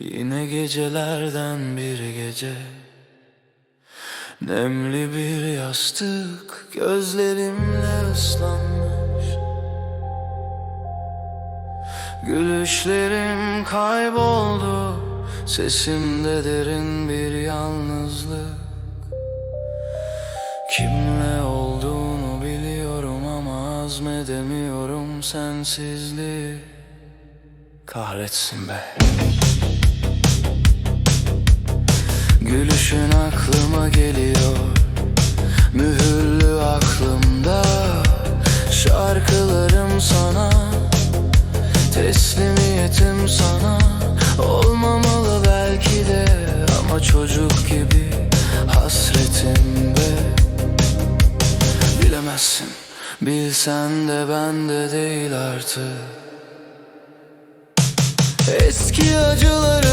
Yine gecelerden bir gece. Nemli bir yastık gözlerimle ıslanmış. Gülüşlerim kayboldu Sesimde derin bir yalnızlık. Kimle olduğunu biliyorum ama azmedemiyorum sensizliği. Kahretsin be Gülüşün aklıma geliyor. Mühürlü aklımda Şarkılarım sana. Teslimiyetim sana. Olmamalı belki de Ama çocuk gibi hasretimde Bilemezsin. Bilsen de bende değil artık. Eski acılarının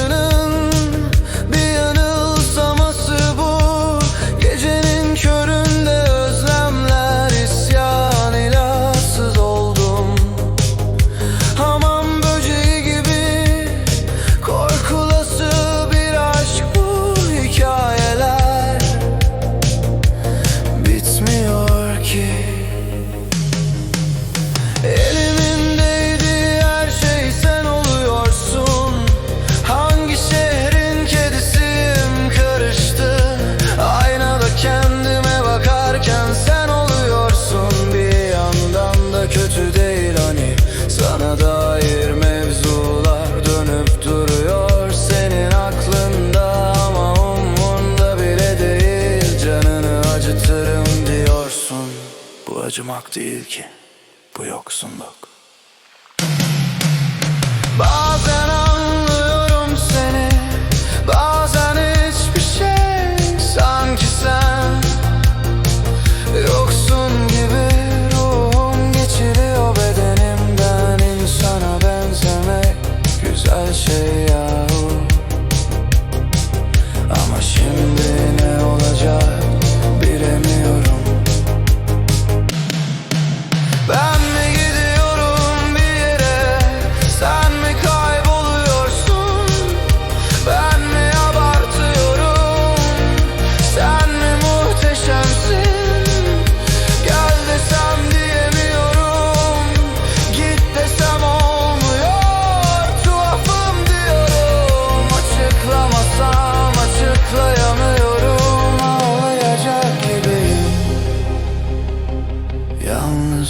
Bu acımak değil ki. Bu yoksunluk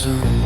soon